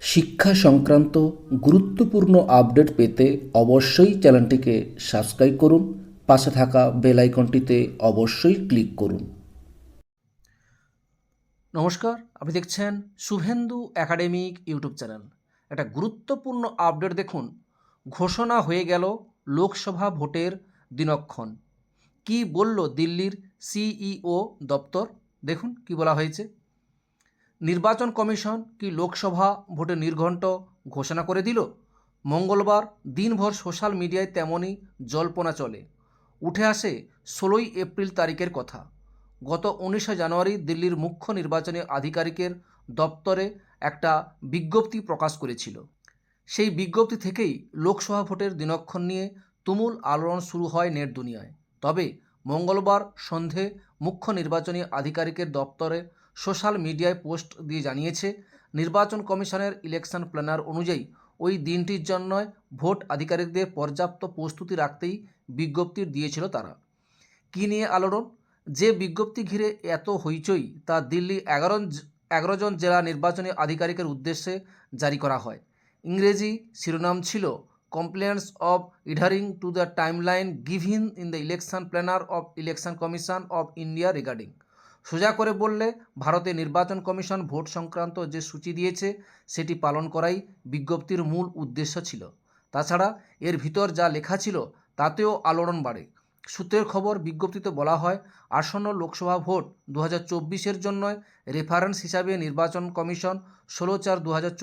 শিক্ষা সংক্রান্ত গুরুত্বপূর্ণ আপডেট পেতে অবশ্যই চ্যানেলটিকে সাবস্ক্রাইব করুন, পাশে থাকা বেল আইকনটিতে অবশ্যই ক্লিক করুন। নমস্কার, আপনি দেখছেন শুভেন্দু একাডেমিক ইউটিউব চ্যানেল। একটা গুরুত্বপূর্ণ আপডেট দেখুন, ঘোষণা হয়ে গেল লোকসভা ভোটের দিনক্ষণ। কি বলল দিল্লির সিইও দপ্তর? দেখুন কি বলা হয়েছে। নির্বাচন কমিশন কি লোকসভা ভোটের নির্ঘণ্ট ঘোষণা করে দিল? মঙ্গলবার দিনভর সোশ্যাল মিডিয়ায় তেমনই জল্পনা চলে। উঠে আসে ষোলোই এপ্রিল তারিখের কথা। গত উনিশে জানুয়ারি দিল্লির মুখ্য নির্বাচনী আধিকারিকের দপ্তরে একটা বিজ্ঞপ্তি প্রকাশ করেছিল। সেই বিজ্ঞপ্তি থেকেই লোকসভা ভোটের দিনক্ষণ নিয়ে তুমুল আলোড়ন শুরু হয় নেট দুনিয়ায়। তবে মঙ্গলবার সন্ধে মুখ্য নির্বাচনী আধিকারিকের দপ্তরে সোশ্যাল মিডিয়ায় পোস্ট দিয়ে জানিয়েছে, নির্বাচন কমিশনের ইলেকশন প্ল্যানার অনুযায়ী ওই দিনটির জন্য ভোট আধিকারিকদের পর্যাপ্ত প্রস্তুতি রাখতেই বিজ্ঞপ্তি দিয়েছিল তারা। কী নিয়ে আলোড়ন? যে বিজ্ঞপ্তি ঘিরে এত হইচই, তা দিল্লি এগারো এগারো জন জেলা নির্বাচনী আধিকারিকের উদ্দেশ্যে জারি করা হয়। ইংরেজি শিরোনাম ছিল complaints of adhering to the timeline given in the election planner of election commission of India regarding. সোজা করে বললে, ভারতের নির্বাচন কমিশন ভোট সংক্রান্ত যে সূচি দিয়েছে, সেটি পালন করাই বিজ্ঞপ্তির মূল উদ্দেশ্য ছিল। তাছাড়া এর ভিতর যা লেখা ছিল, তাতেও আলোড়ন বাড়ে। সূত্রের খবর বিজ্ঞপ্তিতে বলা হয়, আসন্ন লোকসভা ভোট দু হাজার জন্য রেফারেন্স হিসাবে নির্বাচন কমিশন ষোলো চার দু হাজার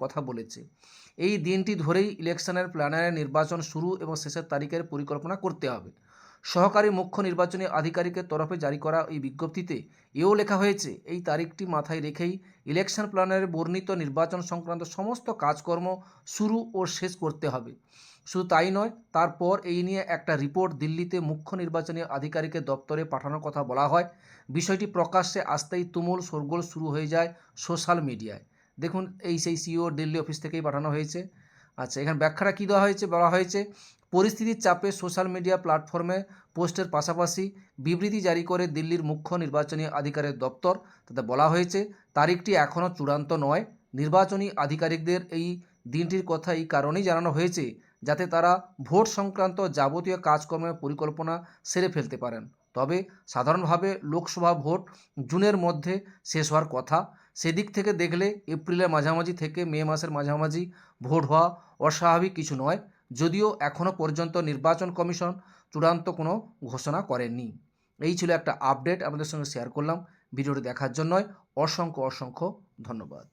কথা বলেছে। এই দিনটি ধরেই ইলেকশনের প্ল্যানারের নির্বাচন শুরু এবং শেষের তারিখের পরিকল্পনা করতে হবে। সহকারী মুখ্য নির্বাচনী আধিকারিকের তরফে জারি করা এই বিজ্ঞপ্তিতে এও লেখা হয়েছে, এই তারিখটি মাথায় রেখেই ইলেকশন প্ল্যানারের বর্ণিত নির্বাচন সংক্রান্ত সমস্ত কাজকর্ম শুরু ও শেষ করতে হবে। শুধু তাই নয়, তারপর এই নিয়ে একটা রিপোর্ট দিল্লিতে মুখ্য নির্বাচনী আধিকারিকের দপ্তরে পাঠানোর কথা বলা হয়। বিষয়টি প্রকাশ্যে আসতেই তুমুল শোরগোল শুরু হয়ে যায় সোশ্যাল মিডিয়ায়। দেখুন, এই সেই সিও দিল্লি অফিস থেকেই পাঠানো হয়েছে। আচ্ছা এখানে ব্যাখ্যাটা কী দেওয়া হয়েছে? বলা হয়েছে, পরিস্থিতির চাপে সোশ্যাল মিডিয়া প্ল্যাটফর্মে পোস্টের পাশাপাশি বিবৃতি জারি করে দিল্লির মুখ্য নির্বাচনী আধিকারিক দপ্তর। তাতে বলা হয়েছে, তারিখটি এখনও চূড়ান্ত নয়। নির্বাচনী আধিকারিকদের এই দিনটির কথা এই কারণেই জানানো হয়েছে, যাতে তারা ভোট সংক্রান্ত যাবতীয় কাজকর্মের পরিকল্পনা সেরে ফেলতে পারেন। তবে সাধারণভাবে লোকসভা ভোট জুনের মধ্যে শেষ হওয়ার কথা। সেদিক থেকে দেখলে এপ্রিলের মাঝামাঝি থেকে মে মাসের মাঝামাঝি ভোট হওয়া অস্বাভাবিক কিছু নয়, যদিও এখনও পর্যন্ত নির্বাচন কমিশন চূড়ান্ত কোনো ঘোষণা করেনি এই ছিল একটা আপডেট, আপনাদের সঙ্গে শেয়ার করলাম। ভিডিওটি দেখার জন্য অসংখ্য অসংখ্য ধন্যবাদ।